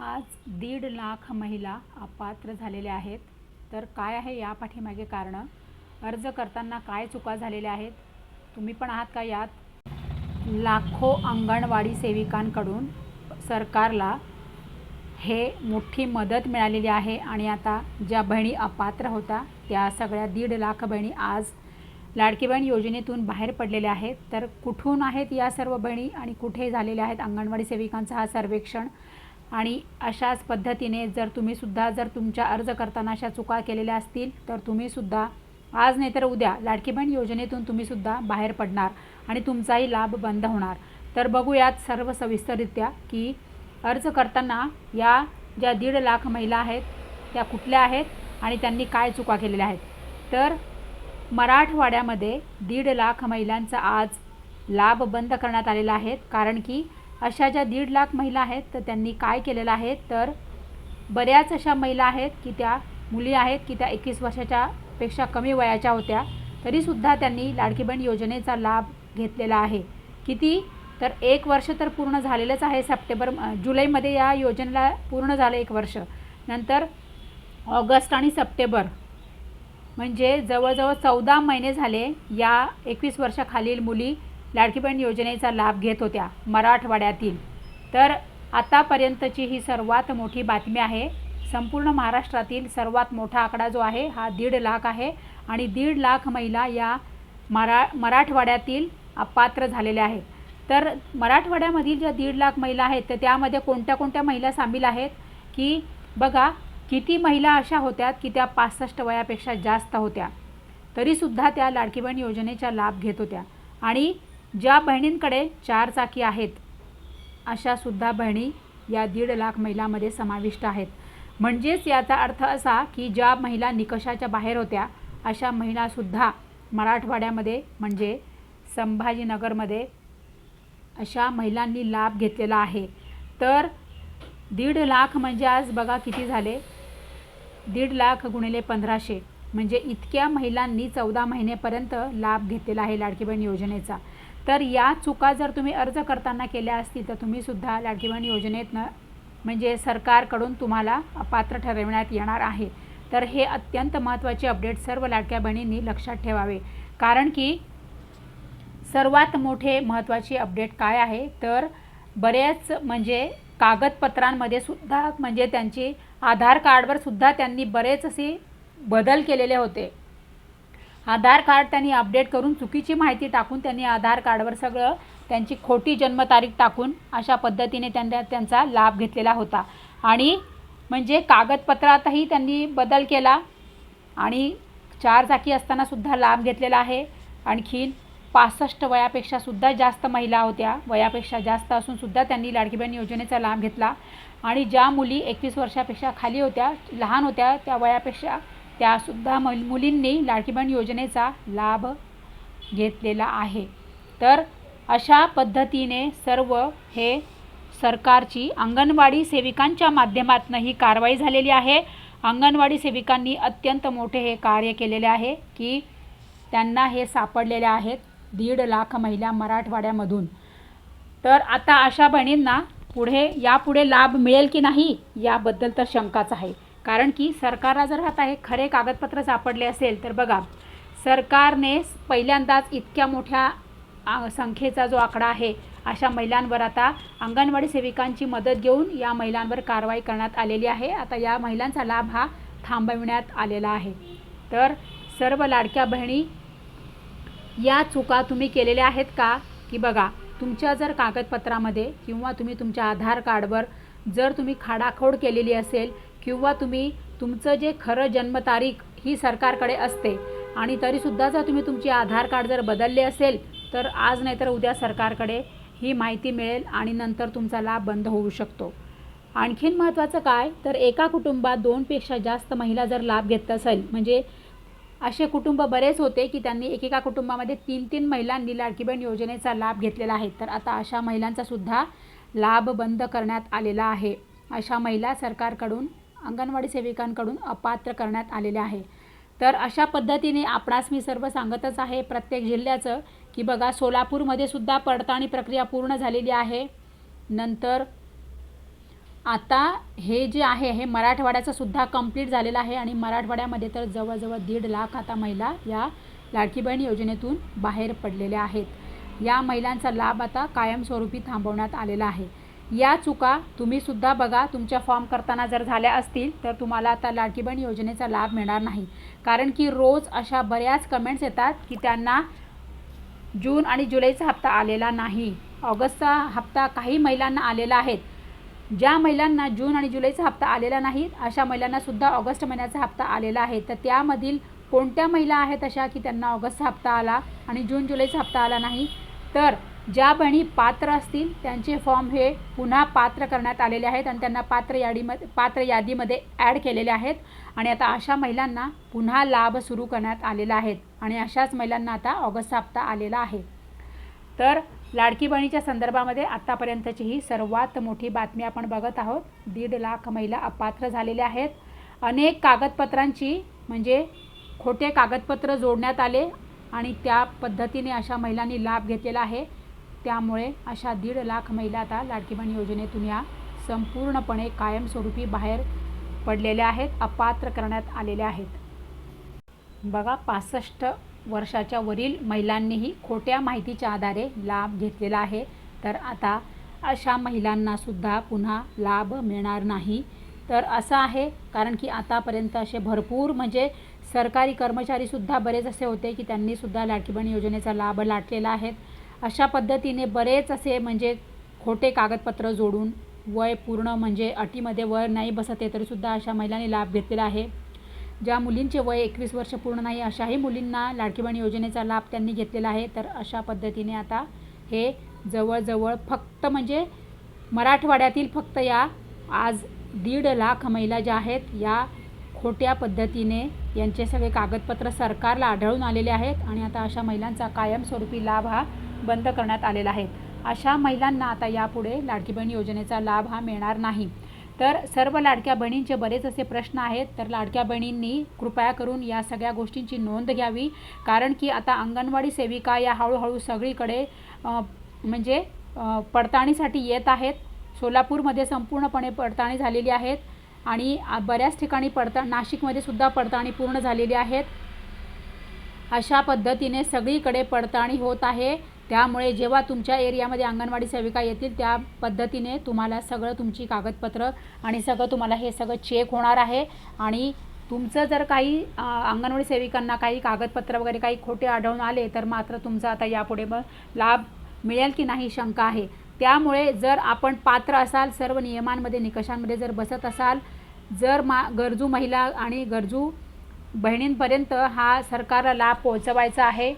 आज दीड लाख महिला अपात्र झालेल्या आहेत. तर काय आहे या पाठीमागे कारणं? अर्ज करताना काय चुका झालेल्या आहेत? तुम्ही पण आहात का यात? लाखो अंगणवाडी सेविकांकडून सरकारला हे मोठी मदत मिळालेली आहे आणि आता ज्या बहिणी अपात्र होत्या त्या सगळ्या दीड लाख बहिणी आज लाडकी बहीण योजनेतून बाहेर पडलेल्या आहेत. तर कुठून आहेत या सर्व बहिणी आणि कुठे झालेल्या आहेत अंगणवाडी सेविकांचा हा सर्वेक्षण? आणि अशाच पद्धतीने जर तुम्हीसुद्धा जर तुमच्या अर्ज करताना अशा चुका केलेल्या असतील तर तुम्हीसुद्धा आज नाही तर उद्या लाडकी बहीण योजनेतून तुम्हीसुद्धा बाहेर पडणार आणि तुमचाही लाभ बंद होणार. तर बघूयात सर्व सविस्तररित्या की अर्ज करताना या ज्या दीड लाख महिला आहेत त्या कुठल्या आहेत आणि त्यांनी काय चुका केलेल्या आहेत. तर मराठवाड्यामध्ये दीड लाख महिलांचा आज लाभ बंद करण्यात आलेला आहे. कारण की अशा ज्या दीड लाख महिला आहेत तर त्यांनी काय केलेलं आहे? तर बऱ्याच अशा महिला आहेत की त्या मुली आहेत की त्या एकवीस वर्षाच्या पेक्षा कमी वयाच्या होत्या तरीसुद्धा त्यांनी लाडकी बहीण योजनेचा लाभ घेतलेला आहे. किती? तर एक वर्ष तर पूर्ण झालेलंच आहे सप्टेंबर जुलैमध्ये या योजनेला पूर्ण झालं एक वर्ष. नंतर ऑगस्ट आणि सप्टेंबर म्हणजे जवळजवळ चौदा महिने झाले या एकवीस वर्षाखालील मुली लाडकी बहीण योजनेचा लाभ घेत होत्या मराठवाड्यातील. तर आतापर्यंतची ही सर्वात मोठी बातमी आहे. संपूर्ण महाराष्ट्रातील सर्वात मोठा आकडा जो आहे हा दीड लाख आहे आणि दीड लाख महिला या मरा मराठवाड्यातील अपात्र झालेल्या आहेत. तर मराठवाड्यामधील ज्या दीड लाख महिला आहेत तर त्यामध्ये कोणत्या कोणत्या महिला सामील आहेत? की बघा किती महिला अशा होत्या की त्या पासष्ट वयापेक्षा जास्त होत्या. तरीसुद्धा त्या लाडकी बहीण योजनेचा लाभ घेत होत्या. आणि ज्या बहिणींकडे चार चाकी आहेत अशासुद्धा बहिणी या दीड लाख महिलांमध्ये समाविष्ट आहेत. म्हणजेच याचा अर्थ असा की ज्या महिला निकषाच्या बाहेर होत्या अशा महिलासुद्धा मराठवाड्यामध्ये म्हणजे संभाजीनगरमध्ये अशा महिलांनी लाभ घेतलेला आहे. तर दीड लाख म्हणजे आज बघा किती झाले? दीड लाख गुणिले पंधराशे. म्हणजे इतक्या महिलांनी चौदा महिनेपर्यंत लाभ घेतलेला आहे लाडकी बहीण योजनेचा. तर या चुका जर तुम्ही अर्ज करताना केल्या असतील तर तुम्हीसुद्धा सुद्धा बहीण योजनेतनं म्हणजे सरकारकडून तुम्हाला पात्र ठरविण्यात येणार आहे. तर हे अत्यंत महत्त्वाचे अपडेट सर्व लाडक्या बहिणींनी लक्षात ठेवावे. कारण की सर्वात मोठे महत्त्वाचे अपडेट काय आहे? तर बरेच म्हणजे कागदपत्रांमध्ये सुद्धा म्हणजे त्यांची आधार कार्डवर सुद्धा त्यांनी बरेच असे बदल केलेले होते. आधार कार्ड त्यांनी अपडेट करून चुकीची माहिती टाकून त्यांनी आधार कार्डवर सगळं त्यांची खोटी जन्मतारीख टाकून अशा पद्धतीने त्यांना त्यांचा लाभ घेतलेला होता. आणि म्हणजे कागदपत्रातही त्यांनी बदल केला आणि चार चाकी असतानासुद्धा लाभ घेतलेला आहे. आणखीन पासष्ट वयापेक्षा सुद्धा जास्त महिला होत्या. वयापेक्षा जास्त असूनसुद्धा त्यांनी लाडकी बहीण योजनेचा लाभ घेतला. आणि ज्या मुली एकवीस वर्षापेक्षा खाली होत्या लहान होत्या त्या वयापेक्षा त्यासुद्धा मल मुलींनी लाडकी योजनेचा लाभ घेतलेला आहे. तर अशा पद्धतीने सर्व हे सरकारची अंगणवाडी सेविकांच्या माध्यमातून ही कारवाई झालेली आहे. अंगणवाडी सेविकांनी अत्यंत मोठे हे कार्य केलेले आहे की त्यांना हे सापडलेले आहेत दीड लाख महिला मराठवाड्यामधून. तर आता अशा बहिणींना पुढे यापुढे लाभ मिळेल की नाही याबद्दल तर शंकाच आहे. कारण की सरकारला जर आता हे खरे कागदपत्र सापडले असेल तर बघा सरकारने पहिल्यांदाच इतक्या मोठ्या संख्येचा जो आकडा आहे अशा महिलांवर आता अंगणवाडी सेविकांची मदत घेऊन या महिलांवर कारवाई करण्यात आलेली आहे. आता या महिलांचा लाभ हा थांबविण्यात आलेला आहे. तर सर्व लाडक्या बहिणी या चुका तुम्ही केलेल्या आहेत का? की बघा तुमच्या जर कागदपत्रामध्ये किंवा तुम्ही तुमच्या आधार कार्डवर जर तुम्ही खाडाखोड केलेली असेल किंवा तुम्ही तुमचं जे खरं जन्मतारीख ही सरकारकडे असते आणि तरीसुद्धा जर तुम्ही तुमचे आधार कार्ड जर बदलले असेल तर आज नाही तर उद्या सरकारकडे ही माहिती मिळेल आणि नंतर तुमचा लाभ बंद होऊ शकतो. आणखीन महत्त्वाचं काय? तर एका कुटुंबात दोनपेक्षा जास्त महिला जर लाभ घेत असेल म्हणजे असे कुटुंब बरेच होते की त्यांनी एकेका कुटुंबामध्ये तीन तीन महिलांनी लाडकी योजनेचा लाभ घेतलेला आहे. तर आता अशा महिलांचासुद्धा लाभ बंद करण्यात आलेला आहे. अशा महिला सरकारकडून अंगणवाडी सेविकांकडून अपात्र करण्यात आलेले आहे. तर अशा पद्धतीने आपणास मी सर्व सांगतच आहे प्रत्येक जिल्ह्याचं की बघा सोलापूरमध्ये सुद्धा पडताळणी प्रक्रिया पूर्ण झालेली आहे. नंतर आता हे जे आहे हे मराठवाड्याचं सुद्धा कंप्लीट झालेलं आहे आणि मराठवाड्यामध्ये तर जवळजवळ दीड लाख आता महिला या लाडकी बहीण योजनेतून बाहेर पडलेल्या आहेत. या महिलांचा लाभ आता कायमस्वरूपी थांबवण्यात आलेला आहे. या चुका तुम्हीसुद्धा बघा तुमच्या फॉर्म करताना जर झाल्या असतील तर तुम्हाला आता लाडकी बहीण योजनेचा लाभ मिळणार नाही. कारण की रोज अशा बऱ्याच कमेंट्स येतात की त्यांना जून आणि जुलैचा हप्ता आलेला नाही. ऑगस्टचा हप्ता काही महिलांना आलेला आहेत ज्या महिलांना जून आणि जुलैचा हप्ता आलेला नाही अशा महिलांनासुद्धा ऑगस्ट महिन्याचा हप्ता आलेला आहे. तर त्यामधील कोणत्या महिला आहेत अशा की त्यांना ऑगस्टचा हप्ता आला आणि जून जुलैचा हप्ता आला नाही? तर ज्या बहिणी पात्र असतील त्यांचे फॉर्म हे पुन्हा पात्र करण्यात आलेले आहेत आणि त्यांना पात्र यादीमध्ये पात्र यादीमध्ये ॲड केलेले आहेत. आणि आता अशा महिलांना पुन्हा लाभ सुरू करण्यात आलेला आहेत आणि अशाच महिलांना आता ऑगस्ट हप्ता आलेला आहे. तर लाडकी बहिणीच्या संदर्भामध्ये आत्तापर्यंतची ही सर्वात मोठी बातमी आपण बघत आहोत. दीड लाख महिला अपात्र झालेल्या आहेत. अनेक कागदपत्रांची म्हणजे खोटे कागदपत्र जोडण्यात आले आणि त्या पद्धतीने अशा महिलांनी लाभ घेतलेला आहे. त्यामुळे अशा दीड लाख महिला आता लाडकी योजनेतून या संपूर्णपणे कायमस्वरूपी बाहेर पडलेल्या आहेत अपात्र करण्यात आलेल्या आहेत. बघा पासष्ट वर्षाच्या वरील महिलांनीही खोट्या माहितीच्या आधारे लाभ घेतलेला आहे. तर आता अशा महिलांनासुद्धा पुन्हा लाभ मिळणार नाही. तर असं आहे कारण की आतापर्यंत असे भरपूर म्हणजे सरकारी कर्मचारीसुद्धा बरेच असे होते की त्यांनीसुद्धा लाडकी योजनेचा लाभ लाटलेला आहे. अशा पद्धतीने बरेच असे म्हणजे खोटे कागदपत्र जोडून वय पूर्ण म्हणजे अटीमध्ये वय नाही बसत आहे तरीसुद्धा अशा महिलांनी लाभ घेतलेला आहे. ज्या मुलींचे वय एकवीस वर्ष पूर्ण नाही अशाही मुलींना लाडकीबाण योजनेचा लाभ त्यांनी घेतलेला आहे. तर अशा पद्धतीने आता हे जवळजवळ फक्त म्हणजे मराठवाड्यातील फक्त या आज दीड लाख महिला ज्या आहेत या खोट्या पद्धतीने यांचे सगळे कागदपत्र सरकारला आढळून आलेले आहेत. आणि आता अशा महिलांचा कायमस्वरूपी लाभ हा बंद करण्यात आलेला आहे. अशा महिलांना आता यापुढे लाडकी बहीण योजनेचा लाभ हा मिळणार नाही. तर सर्व लाडक्या बहिणींचे बरेच असे प्रश्न आहेत. तर लाडक्या बहिणींनी कृपया करून या सगळ्या गोष्टींची नोंद घ्यावी. कारण की आता अंगणवाडी सेविका या हळूहळू सगळीकडे म्हणजे पडताळणीसाठी येत आहेत. सोलापूरमध्ये संपूर्णपणे पडताळणी झालेली आहेत. आणि बऱ्याच ठिकाणी पडता नाशिकमध्ये सुद्धा पडताळणी पूर्ण झालेली आहेत. अशा पद्धतीने सगळीकडे पडताळणी होत आहे. त्यामुळे जेव्हा तुमच्या एरियामध्ये अंगणवाडी सेविका येतील त्या पद्धतीने तुम्हाला सगळं तुमची कागदपत्र आणि सगळं तुम्हाला हे सगळं चेक होणार आहे. आणि तुमचं जर काही अंगणवाडी सेविकांना काही कागदपत्र वगैरे काही खोटे आढळून आले तर मात्र तुमचा आता यापुढे मग लाभ मिळेल की नाही शंका आहे. त्यामुळे जर आपण पात्र असाल सर्व नियमांमध्ये निकषांमध्ये जर बसत असाल जर मा गरजू महिला आणि गरजू बहिणींपर्यंत हा सरकारला लाभ पोहोचवायचा आहे.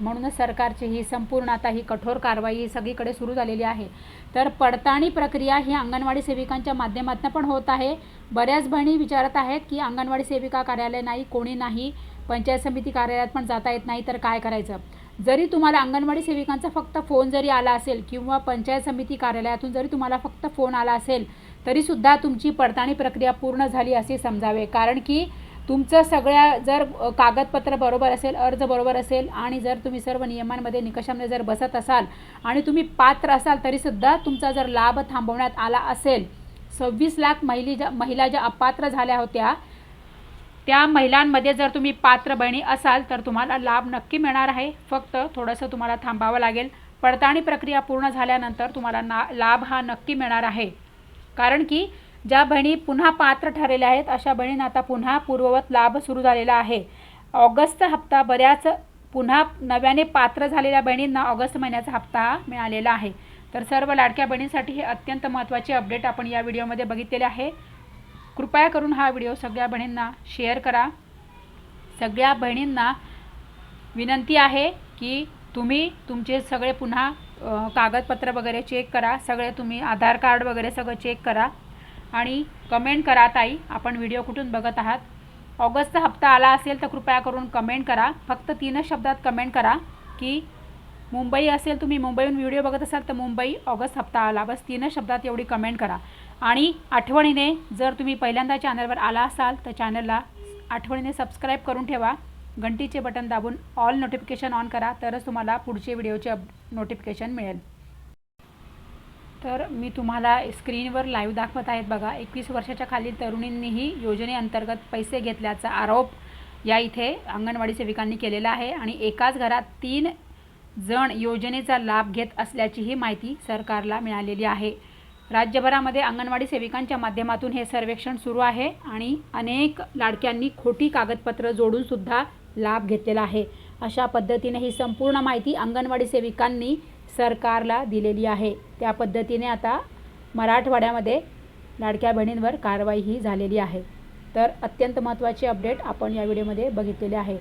म्हणूनच सरकारची ही संपूर्ण आता ही कठोर कारवाई ही सगळीकडे सुरू झालेली आहे. तर पडताळणी प्रक्रिया ही अंगणवाडी सेविकांच्या माध्यमातून पण होत आहे. बऱ्याच बहिणी विचारत आहेत की अंगणवाडी सेविका कार्यालय नाही कोणी नाही पंचायत समिती कार्यालयात पण जाता येत नाही तर काय करायचं? जरी तुम्हाला अंगणवाडी सेविकांचा फक्त फोन जरी आला असेल किंवा पंचायत समिती कार्यालयातून जरी तुम्हाला फक्त फोन आला असेल तरीसुद्धा तुमची पडताळणी प्रक्रिया पूर्ण झाली असे समजावे. कारण की तुमचं सगळ्या जर कागदपत्र बरोबर असेल अर्ज बरोबर असेल आणि जर तुम्ही सर्व नियमांमध्ये निकषांमध्ये जर बसत असाल आणि तुम्ही पात्र असाल तरीसुद्धा तुमचा जर लाभ थांबवण्यात आला असेल सव्वीस लाख महिली ज्या महिला ज्या अपात्र झाल्या होत्या त्या महिलांमध्ये जर तुम्ही पात्र बहिणी असाल तर तुम्हाला लाभ नक्की मिळणार आहे. फक्त थोडंसं तुम्हाला थांबावं लागेल. पडताळणी प्रक्रिया पूर्ण झाल्यानंतर तुम्हाला ना लाभ हा नक्की मिळणार आहे. कारण की ज्या बहिणी पुन्हा पात्र ठरलेल्या आहेत अशा बहिणींना आता पुन्हा पूर्ववत लाभ सुरू झालेला आहे. ऑगस्टचा हप्ता बऱ्याच पुन्हा नव्याने पात्र झालेल्या बहिणींना ऑगस्ट महिन्याचा हप्ता हा मिळालेला आहे. तर सर्व लाडक्या बहिणींसाठी हे अत्यंत महत्त्वाचे अपडेट आपण या व्हिडिओमध्ये बघितलेले आहे. कृपया करून हा व्हिडिओ सगळ्या बहिणींना शेअर करा. सगळ्या बहिणींना विनंती आहे की तुम्ही तुमचे सगळे पुन्हा कागदपत्र वगैरे चेक करा. सगळे तुम्ही आधार कार्ड वगैरे सगळं चेक करा. आणि कमेंट करा ताई. आपण व्हिडिओ कुठून बघत आहात? ऑगस्टचा हप्ता आला असेल तर कृपया करून कमेंट करा. फक्त तीनच शब्दात कमेंट करा की मुंबई असेल तुम्ही मुंबईहून व्हिडिओ बघत असाल तर मुंबई ऑगस्ट हप्ता आला. बस तीनच शब्दात एवढी कमेंट करा. आणि आठवणीने जर तुम्ही पहिल्यांदा चॅनलवर आला असाल तर चॅनलला आठवणीने सबस्क्राईब करून ठेवा. घंटीचे बटन दाबून ऑल नोटिफिकेशन ऑन करा तरच तुम्हाला पुढचे व्हिडिओचे अप नोटिफिकेशन मिळेल. तर मी तुम्हाला स्क्रीनवर लाईव्ह दाखवत आहेत बघा. एकवीस वर्षाच्या खालील तरुणींनीही योजनेअंतर्गत पैसे घेतल्याचा आरोप या इथे अंगणवाडी सेविकांनी केलेला आहे आणि एकाच घरात तीन जण योजनेचा लाभ घेत असल्याचीही माहिती सरकारला मिळालेली आहे. राज्यभरामध्ये अंगणवाडी सेविकांच्या माध्यमातून हे सर्वेक्षण सुरू आहे आणि अनेक लाडक्यांनी खोटी कागदपत्रं जोडूनसुद्धा लाभ घेतलेला आहे. अशा पद्धतीने ही संपूर्ण माहिती अंगणवाडी सेविकांनी सरकारला दिलेली आहे. त्या पद्धतीने आता मराठवाड्यामध्ये लाडक्या बहिणींवर कारवाई ही झालेली आहे. तर अत्यंत महत्त्वाची अपडेट आपण या व्हिडिओमध्ये बघितलेले आहे.